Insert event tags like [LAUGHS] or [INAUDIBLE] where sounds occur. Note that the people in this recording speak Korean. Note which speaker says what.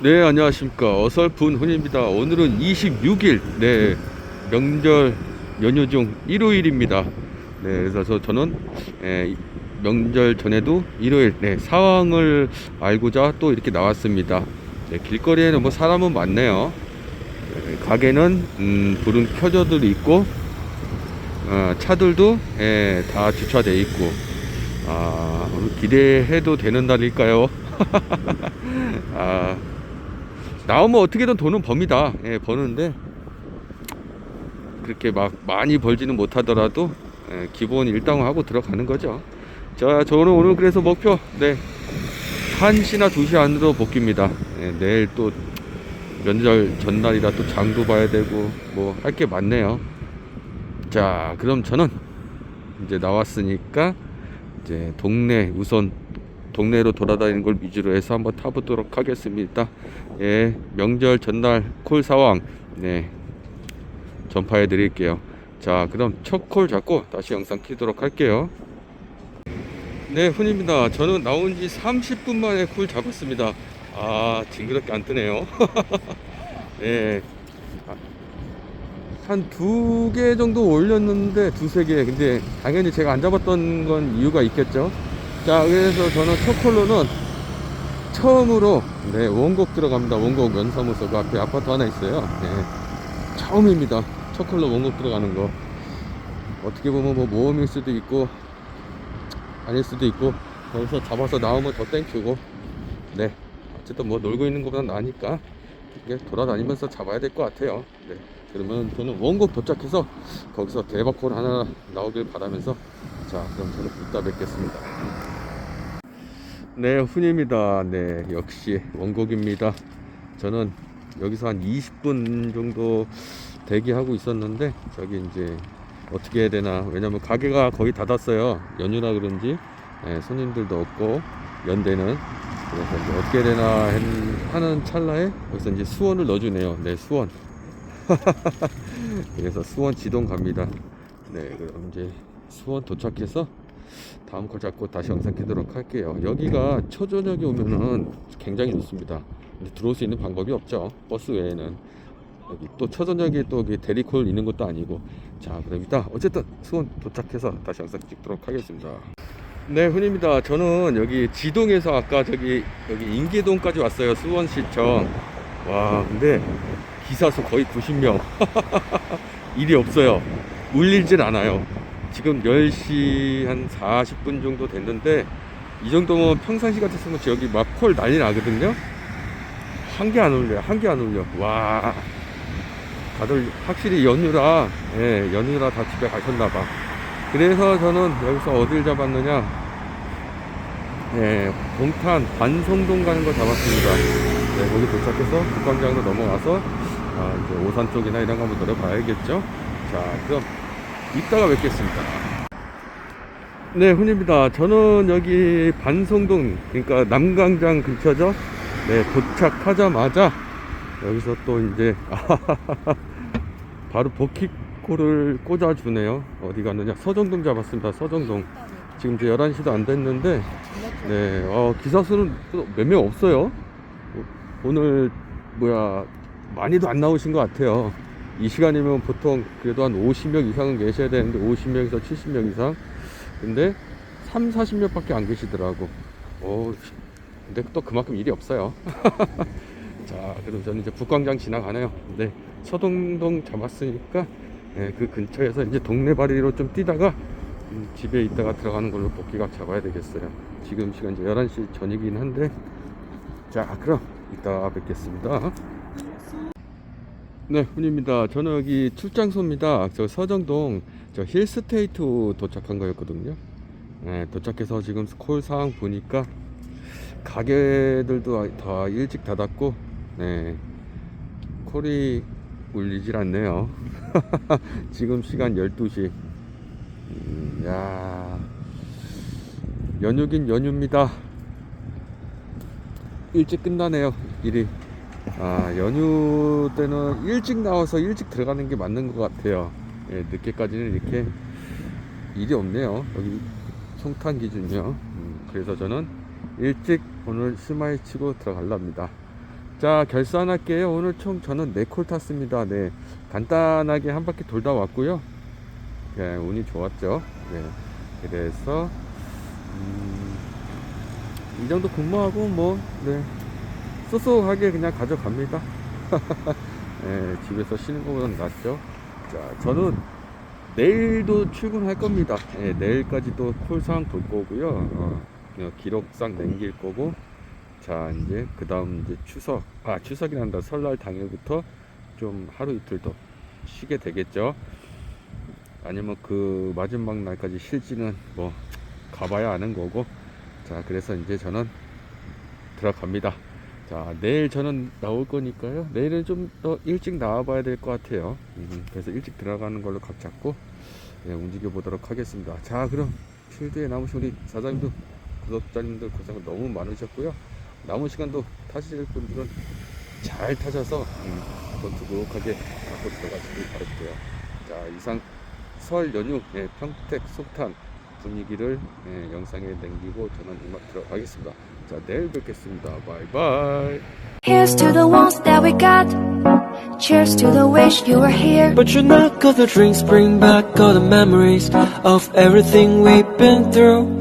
Speaker 1: 네, 안녕하십니까. 어설픈 훈입니다. 오늘은 26일, 네, 명절 연휴 중 일요일입니다. 네, 그래서 저- 저는 예, 명절 전에도 일요일, 네, 상황을 알고자 또 이렇게 나왔습니다. 네, 길거리에는 뭐 사람은 많네요. 네, 가게는, 음, 불은 켜져도 있고, 어, 차들도, 예, 다 주차돼 있고, 아, 기대해도 되는 날일까요? [LAUGHS] 아, 나오면 어떻게든 돈은 법니다. 예, 버는데 그렇게 막 많이 벌지는 못하더라도 예, 기본 일당을 하고 들어가는 거죠. 자, 저는 오늘 그래서 목표 네 1시나 2시 안으로 복귀입니다. 예, 내일 또 명절 전날이라 또 장도 봐야 되고 뭐 할 게 많네요. 자, 그럼 저는 이제 나왔으니까 이제 동네 우선 동네로 돌아다니는 걸 위주로 해서 한번 타보도록 하겠습니다. 예, 명절 전날 콜 상황 네 전파해 드릴게요. 자, 그럼 첫 콜 잡고 다시 영상 키도록 할게요. 네, 훈입니다. 저는 나온 지 30분 만에 콜 잡았습니다. 아, 징그럽게 안 뜨네요. [LAUGHS] 예. 한두 개 정도 올렸는데 두세 개. 근데 당연히 제가 안 잡았던 건 이유가 있겠죠. 자, 그래서 저는 첫 콜로는 처음으로 네, 원곡 들어갑니다. 원곡 연사무소 그 앞에 아파트 하나 있어요. 네. 처음입니다. 첫 콜로 원곡 들어가는 거. 어떻게 보면 뭐 모험일 수도 있고 아닐 수도 있고 거기서 잡아서 나오면 더 땡큐고 네 어쨌든 뭐 놀고 있는 것보다 나으니까 이게 돌아다니면서 잡아야 될 것 같아요. 네. 그러면 저는 원곡 도착해서 거기서 대박콜 하나 나오길 바라면서 자 그럼 저는 이따 뵙겠습니다. 네 훈입니다. 네 역시 원곡입니다. 저는 여기서 한 20분 정도 대기하고 있었는데 저기 이제 어떻게 해야 되나 왜냐면 가게가 거의 닫았어요. 연휴라 그런지. 예, 손님들도 없고 연대는. 그래서 이제 어떻게 해야 되나 한- 하는 찰나에 여기서 이제 수원을 넣어주네요. 네 수원. [LAUGHS] 그래서 수원 지동 갑니다. 네 그럼 이제 수원 도착해서 다음 걸 잡고 다시 영상 키도록 할게요. 여기가 초저녁에 오면은 굉장히 좋습니다. 근데 들어올 수 있는 방법이 없죠. 버스 외에는. 여기 또 초저녁에 또 대리콜 있는 것도 아니고. 자 그럼 이따 어쨌든 수원 도착해서 다시 영상 찍도록 하겠습니다. 네 훈입니다. 저는 여기 지동에서 아까 저기 여기 인계동까지 왔어요. 수원시청. 와 근데 기사수 거의 90명. [LAUGHS] 일이 없어요. 울리질 않아요 지금 10시 한 40분 정도 됐는데 이 정도면 평상시 같았으면 여기 막콜 난리 나거든요. 한 개안 울려요 한개안 울려. 와. 다들 확실히 연휴라 예, 연휴라 다 집에 가셨나봐. 그래서 저는 여기서 어딜 잡았느냐? 예, 동탄 반송동 가는 거 잡았습니다. 네, 거기 도착해서 북광장으로 넘어와서 아, 이제 오산 쪽이나 이런 거 한번 노려봐야겠죠? 자 그럼 이따가 뵙겠습니다 네 훈입니다 저는 여기 반송동 그러니까 남광장 근처죠 네 도착하자마자 여기서 또 이제 [LAUGHS] 바로 버킷콜을 꽂아주네요. 어디 갔느냐? 서정동 잡았습니다. 서정동. 지금 이제 11시도 안 됐는데, 네, 어, 기사 수는 몇 명 없어요. 오- 오늘, 뭐야, 많이도 안 나오신 것 같아요. 이 시간이면 보통 그래도 한 50명 이상은 계셔야 되는데, 50명에서 70명 이상. 근데 3, 40명 밖에 안 계시더라고. 오, 근데 또 그만큼 일이 없어요. [LAUGHS] 자, 그럼 저는 이제 북광장 지나가네요. 네, 서동동 잡았으니까 네, 그 근처에서 이제 동네 바리로 좀 뛰다가 음, 집에 있다가 들어가는 걸로 복귀각 잡아야 되겠어요. 지금 시간 이제 11시 전이긴 한데 자, 그럼 이따 뵙겠습니다. 네, 훈입니다. 저는 여기 출장소입니다. 저 서정동 저 힐스테이트 도착한 거였거든요. 네, 도착해서 지금 콜 상황 보니까 가게들도 다 일찍 닫았고, 네, 콜이 울리질 않네요. [LAUGHS] 지금 시간 12시. 음, 야, 연휴긴 연휴입니다. 일찍 끝나네요, 일이. 아, 연휴 때는 일찍 나와서 일찍 들어가는 게 맞는 것 같아요. 예, 늦게까지는 이렇게 일이 없네요. 여기 송탄 기준이요. 음, 그래서 저는 일찍 오늘 스마일 치고 들어갈랍니다. 자 결산할게요. 오늘 총 저는 4콜 탔습니다. 네 간단하게 한 바퀴 돌다 왔고요. 네, 운이 좋았죠. 네 그래서 음, 이 정도 근무하고 뭐 네, 쏘쏘하게 그냥 가져갑니다. 네, [LAUGHS] 집에서 쉬는 것보다는 낫죠. 자 저는 내일도 출근할 겁니다. 네, 내일까지도 콜 상황 볼 거고요. 어, 기록상 남길 거고. 자 이제 그 다음 이제 추석 아 추석이란다 설날 당일부터 좀 하루 이틀 더 쉬게 되겠죠 아니면 그 마지막 날까지 쉴지는 뭐 가봐야 아는 거고 자 그래서 이제 저는 들어갑니다 자 내일 저는 나올 거니까요 내일은 좀 더 일찍 나와 봐야 될 것 같아요 음, 그래서 일찍 들어가는 걸로 각 잡고 예, 움직여 보도록 하겠습니다 자 그럼 필드에 남으신 우리 사장님도 구독자님들 고생 너무 많으셨고요 남은 시간도 타실 분들은 잘 타셔서 음, 한번 두둑하게 갖고 들어가시길 바랄게요. 자 이상 설 연휴 예, 평택 속탄 분위기를 예, 영상에 남기고 저는 이만 들어가겠습니다. 자 내일 뵙겠습니다. 바이바이.
Speaker 2: Here's to the ones that we got. Cheers to the wish you were here.
Speaker 3: But you're not cause the drinks bring back all the memories of everything we've been through